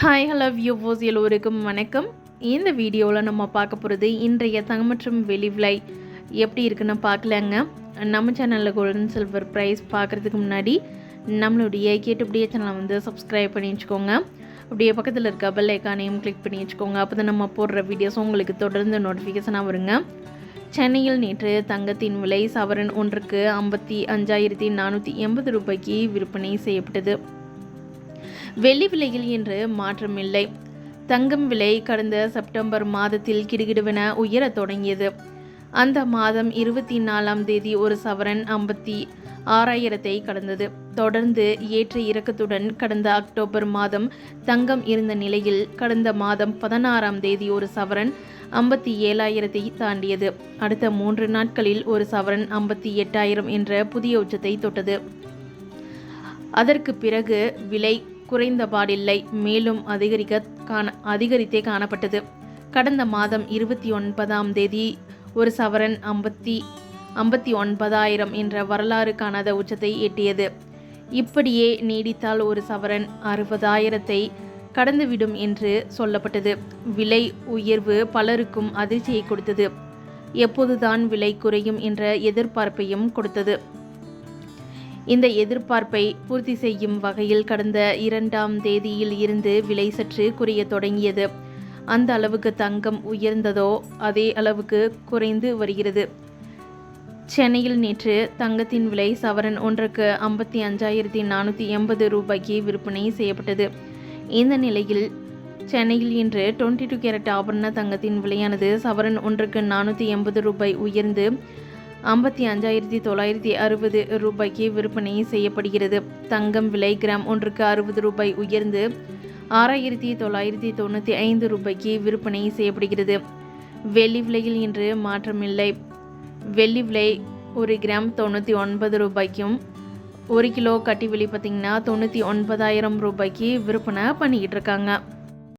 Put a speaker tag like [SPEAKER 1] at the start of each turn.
[SPEAKER 1] Hi hello வியூவோஸ் எல்லோருக்கும் வணக்கம். இந்த வீடியோவில் நம்ம பார்க்க போகிறது இன்றைய தங்கம் மற்றும் வெளி விலை எப்படி இருக்குன்னு பார்க்கலாங்க. நம்ம சேனலில் கோல்டன் சில்வர் ப்ரைஸ் பார்க்குறதுக்கு முன்னாடி நம்மளுடைய கேட்டுப்படியே சேனலை வந்து சப்ஸ்கிரைப் பண்ணி வச்சுக்கோங்க. அப்படியே பக்கத்தில் இருக்க பெல் ஐக்கானையும் கிளிக் பண்ணி வச்சுக்கோங்க. அப்போ தான் நம்ம போடுற வீடியோஸ் உங்களுக்கு தொடர்ந்து நோட்டிஃபிகேஷனாக வருங்க. சென்னையில் நேற்று தங்கத்தின் விலை சவரன் ஒன்றுக்கு ஐம்பத்தி அஞ்சாயிரத்தி நானூற்றி எண்பது ரூபாய்க்கு விற்பனை செய்யப்பட்டது. வெள்ளி விலையில் இன்று மாற்றமில்லை தங்கம் விலை கடந்த செப்டம்பர் மாதத்தில் கிடுகிடுவென உயரத் தொடங்கியது. அந்த மாதம் இருபத்தி நாலாம் தேதி ஒரு சவரன் ஐம்பத்தி ஆறாயிரத்தை கடந்தது. தொடர்ந்து ஏற்ற இறக்கத்துடன் கடந்த அக்டோபர் மாதம் தங்கம் இருந்த நிலையில் கடந்த மாதம் பதினாறாம் தேதி ஒரு சவரன் ஐம்பத்தி ஏழாயிரத்தை தாண்டியது. அடுத்த மூன்று நாட்களில் ஒரு சவரன் ஐம்பத்தி எட்டாயிரம் என்ற புதிய உச்சத்தை தொட்டது. அதற்கு பிறகு விலை குறைந்தபாடில்லை. மேலும் அதிகரிக்க காண அதிகரித்தே காணப்பட்டது. கடந்த மாதம் இருபத்தி ஒன்பதாம் தேதி ஒரு சவரன் ஐம்பத்தி ஐம்பத்தி ஒன்பதாயிரம் என்ற வரலாறு காணாத உச்சத்தை எட்டியது. இப்படியே நீடித்தால் ஒரு சவரன் அறுபதாயிரத்தை கடந்துவிடும் என்று சொல்லப்பட்டது. விலை உயர்வு பலருக்கும் அதிர்ச்சியை கொடுத்தது. எப்போதுதான் விலை குறையும் என்ற எதிர்பார்ப்பையும் கொடுத்தது. இந்த எதிர்பார்ப்பை பூர்த்தி செய்யும் வகையில் கடந்த இரண்டாம் தேதியில் இருந்து விலை சற்று குறைய தொடங்கியது. அந்த அளவுக்கு தங்கம் உயர்ந்ததோ அதே அளவுக்கு குறைந்து வருகிறது. சென்னையில் நேற்று தங்கத்தின் விலை சவரன் ஒன்றுக்கு ஐம்பத்தி அஞ்சாயிரத்தி நானூற்றி எண்பது ரூபாய்க்கு விற்பனை செய்யப்பட்டது. இந்த நிலையில் சென்னையில் இன்று டுவெண்ட்டி டூ கேரட் ஆபரண தங்கத்தின் விலையானது சவரன் ஒன்றுக்கு நானூற்றி எண்பது ரூபாய் உயர்ந்து ஐம்பத்தி அஞ்சாயிரத்தி தொள்ளாயிரத்தி அறுபது ரூபாய்க்கு விற்பனை செய்யப்படுகிறது. தங்கம் விலை கிராம் ஒன்றுக்கு அறுபது ரூபாய் உயர்ந்து ஆறாயிரத்தி தொள்ளாயிரத்தி தொண்ணூற்றி ஐந்து ரூபாய்க்கு விற்பனை செய்யப்படுகிறது. வெள்ளி விலையில் இன்று மாற்றமில்லை. வெள்ளி விலை ஒரு கிராம் தொண்ணூற்றி ஒன்பது ரூபாய்க்கும் ஒரு கிலோ கட்டி வெளி பார்த்திங்கன்னா தொண்ணூற்றி ஒன்பதாயிரம் ரூபாய்க்கு விற்பனை பண்ணிக்கிட்டு இருக்காங்க.